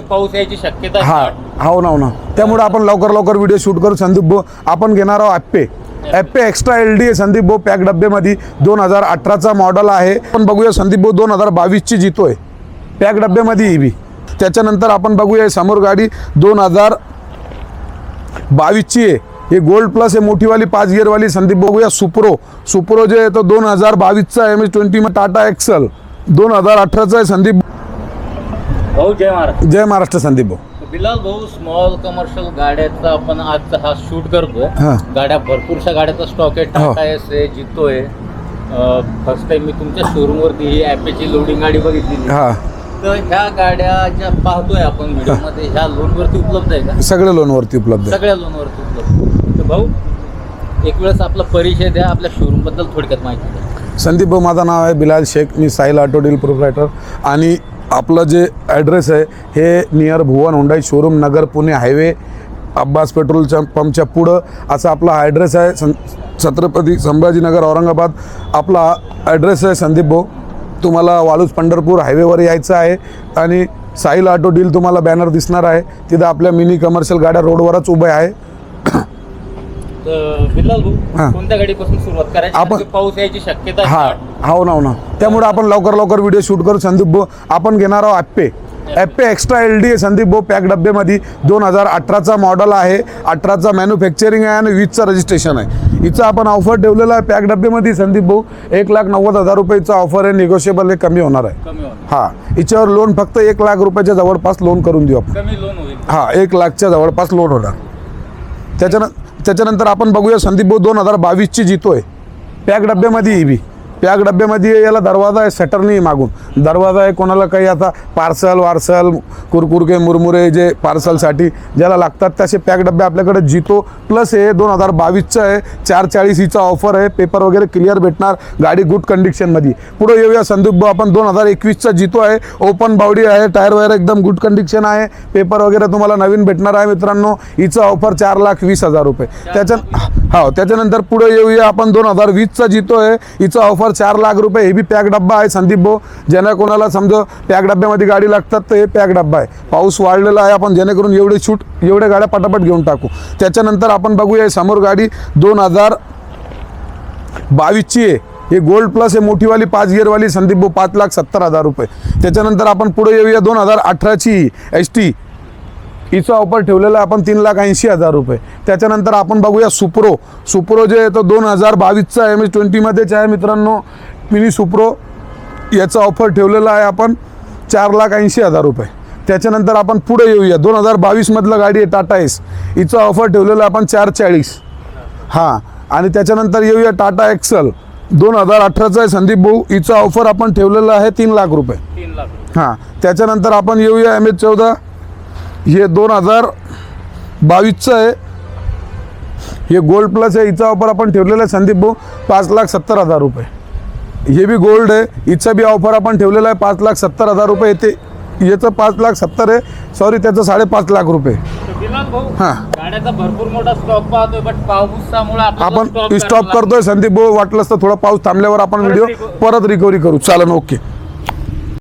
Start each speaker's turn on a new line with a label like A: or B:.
A: पाऊस यायची शक्यता
B: हा हो ना हो ना. त्यामुळे आपण लवकर लवकर व्हिडिओ शूट करू. संदीप भाऊ आपण घेणार आहोत Ape Ape extra L D आहे. संदीप भाऊ पॅक डब्बेमध्ये दोन हजार अठराचा मॉडल आहे. आपण बघूया संदीप भाऊ दोन हजार बावीसची जितोय. पॅक डब्बेमध्ये ही बी. त्याच्यानंतर आपण बघूया समोर गाडी दोन हजार बावीसची आहे. हे गोल्ड प्लस आहे मोठीवाली पाच गिअरवाली संदीप बघूया सुप्रो सुप्रो जे आहे तो दोन हजार बावीसचा एम एच ट्वेंटी टाटा एक्सल दोन हजार अठराचा आहे संदीप
A: भाऊ जय महाराज
B: जय महाराष्ट्र संदीप भाऊ.
A: बिलाल भाऊ स्मॉल कमर्शियल गाड्याचा आपण आज हा शूट करतोय.
B: हा.
A: गाड्या भरपूरशा गाड्याचा स्टॉक आहे
B: हो.
A: टाटा एस आहे जितो आहे फर्स्ट टाइम मी तुमच्या शोरूम वरती ही ॲपेची लोडिंग गाडी बघितली
B: हां.
A: तर ह्या गाड्या ज्या पाहतोय आपण व्हिडिओमध्ये ह्या लोन वरती उपलब्ध आहे का?
B: सगळ्या लोनवरती उपलब्ध आहे.
A: सगळ्या लोन वरती उपलब्ध तर भाऊ एक वेळेस आपला परिचय द्या आपल्या शोरूमबद्दल थोडक्यात माहिती द्या.
B: संदीप भाऊ माझं नाव आहे बिलाल शेख. मी साईल ऑटो डील प्रोप्रायटर आणि आपलं जे ॲड्रेस आहे हे near Bhuvan Hyundai showroom Nagar Pune highway Abbas पेट्रोलच्या पंपच्या पुढं. असा आपला ॲड्रेस आहे सं छत्रपती संभाजीनगर औरंगाबाद. आपला ॲड्रेस आहे संदीप भाऊ. तुम्हाला वाळूज पंढरपूर हायवेवर यायचं आहे आणि साईल ऑटो डील तुम्हाला बॅनर दिसणार आहे. तिथं आपल्या मिनी कमर्शियल गाड्या रोडवरच उभ्या आहे.
A: तर बिलाल. भाऊ कोणत्या गाडीपासून सुरुवात करायची?
B: आपण-
A: पाऊस यायची शक्यता.
B: हा. हो ना हो ना. त्यामुळे आपण लवकर लवकर व्हिडिओ शूट करू. संदीप भाऊ आपण घेणार आहोत Ape Ape extra L D आहे संदीप भाऊ पॅक डब्यामध्ये. दोन हजार अठराचा मॉडेल आहे. अठराचा मॅन्युफॅक्चरिंग आहे आणि वीसचं रजिस्ट्रेशन आहे. हिचं आपण ऑफर ठेवलेलं आहे पॅक डब्यामध्ये संदीप भाऊ. एक लाख नव्वद हजार रुपयेचा ऑफर आहे. निगोशिएबल हे कमी होणार आहे. हा. हिच्यावर लोन फक्त एक लाख रुपयाच्या जवळपास लोन करून देऊ आपण. हा एक लाखच्या जवळपास लोन होणार. त्याच्यानं त्याच्यानंतर आपण बघूया संदीप भाऊ दोन हजार बावीसची जितोय. पॅक डब्यामध्ये ही बी पॅक डब्यामध्ये याला दरवाजा आहे शटर नाही मागून. दरवाजा आहे कोणाला काही आता पार्सल वार्सल कुरकुरके मुरमुरे जे पार्सलसाठी ज्याला लागतात तसे पॅक डब्बे आपल्याकडे जितो. प्लस हे दोन हजार बावीसचं आहे. चार चाळीस हिचा ऑफर आहे. पेपर वगैरे क्लिअर भेटणार गाडी गुड कंडिशनमध्ये पुढे येऊया संदीप भाऊ. आपण दोन हजार एकवीसचा जितो आहे. ओपन बावडी आहे. टायर वगैरे एकदम गुड कंडिशन आहे. पेपर वगैरे तुम्हाला नवीन भेटणार आहे मित्रांनो. हिचं ऑफर चार लाख वीस हजार रुपये. त्याच्या हो त्याच्यानंतर पुढे येऊया आपण. दोन हजार वीसचा जितो आहे हिचा ऑफर चार लाख रुपये. हे बी पॅक डब्बा आहे संदीप भाऊ. ज्यांना कोणाला समजा पॅक डब्यामध्ये गाडी लागतात तर हे पॅक डब्बा आहे. पाऊस वाढलेला आहे आपण जेणेकरून एवढे शूट एवढ्या गाड्या पटापट घेऊन टाकू. त्याच्यानंतर आपण बघूया समोर गाडी दोन हजार बावीसची आहे. हे गोल्ड प्लस आहे मोठीवाली पाच गिअरवाली संदीप भाऊ पाच लाख सत्तर हजार रुपये. त्याच्यानंतर आपण पुढे येऊया दोन हजार अठराची एच टी हिचा ऑफर ठेवलेला आहे आपण तीन लाख ऐंशी हजार रुपये. त्याच्यानंतर आपण बघूया सुप्रो. सुप्रो जे आहे तो दोन हजार बावीसचा एम एस ट्वेंटीमध्येच आहे मित्रांनो. Mini Supro. याचा ऑफर ठेवलेला आहे आपण चार लाख ऐंशी हजार रुपये. त्याच्यानंतर आपण पुढे येऊया. दोन हजार बावीसमधलं गाडी आहे टाटा एस. हिचा ऑफर ठेवलेला आहे आपण चार चाळीस. हां. आणि त्याच्यानंतर येऊया टाटा एक्सल. दोन हजार अठराचा आहे संदीप भाऊ. हिचा ऑफर आपण ठेवलेला आहे तीन लाख रुपये.
A: तीन लाख
B: हां. त्याच्यानंतर आपण येऊया एम एच चौदा. हे दोन हजार बावीसचं आहे. हे गोल्ड प्लस आहे. हिचा ऑफर आपण ठेवलेला आहे. संदीप भाऊ पाच लाख सत्तर हजार रुपये. हे बी गोल्ड आहे. हिचा बी ऑफर आपण ठेवलेला आहे. पाच लाख सत्तर हजार रुपये. येते. याचं पाच लाख सत्तर आहे. सॉरी त्याचं साडेपाच लाख रुपये. हां.
A: गाड्याचा भरपूर मोठा स्टॉक पाहतोय बट पावसामुळे आपल्याला
B: आपण स्टॉप करतोय. संदीप भाऊ वाटलंच तर थोडा पाऊस थांबल्यावर आपण व्हिडिओ परत रिकव्हरी करू. चालन ओके